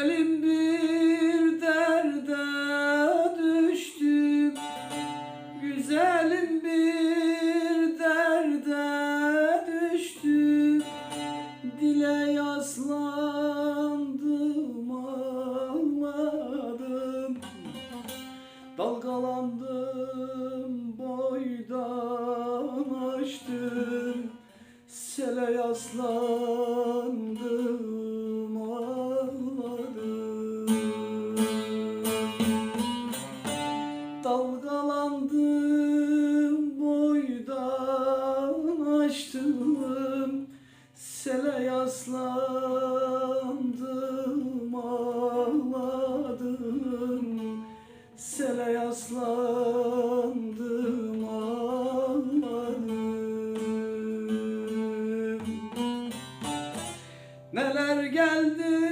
Güzelim bir derde düştüm. Güzelim bir derde düştüm. Dile yaslandım ağladım Dalgalandım boydan açtım Sele yaslandım Dalgalandım boydan açtım Sele yaslandım ağladım. Sele yaslandım ağladım. Neler geldi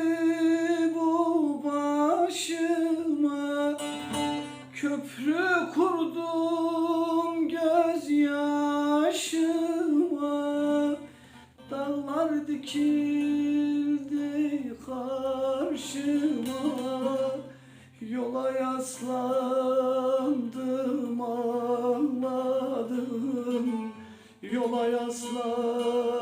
dikildi karşıma Yola yaslandım ağladım Yola yaslandım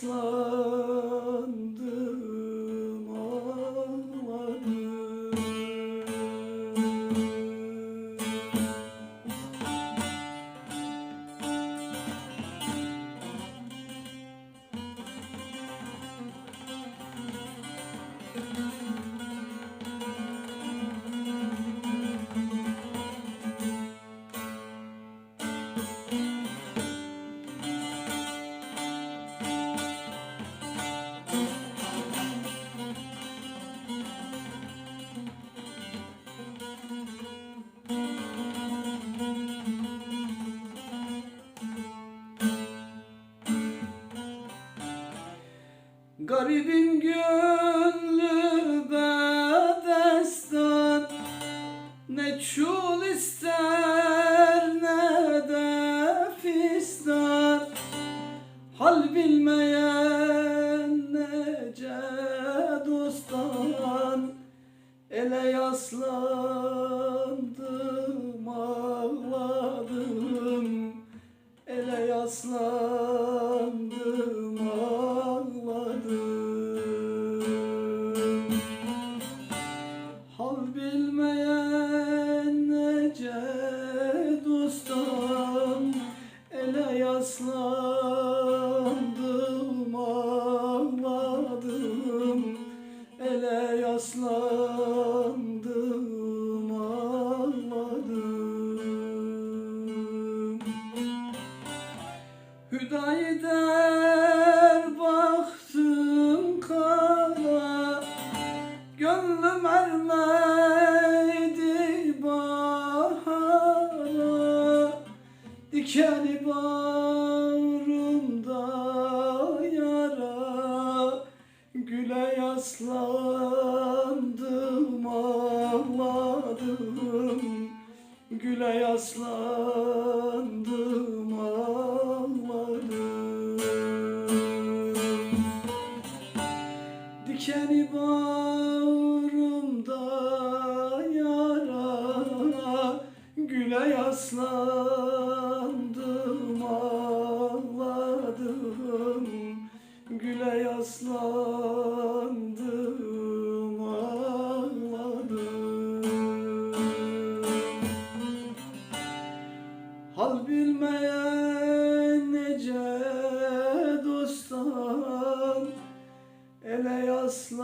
Yola Garibin gönlü bedestan. Ne çul ister ne de fistan. Hal bilmeyen nece dostan Ele yaslandım ağladım. Ele yaslandım yaslandım ağladım. Hüdayi der baktım kara Gönlüm ermedi bahara. Dikeni bağrımda Güle yaslandım ağladım Dikeni bağrımda yara Güle yaslandım Ele yaslandım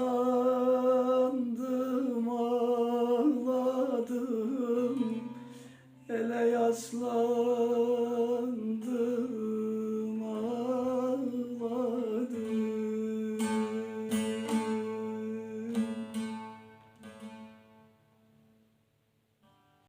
ağladım. Ele yaslandım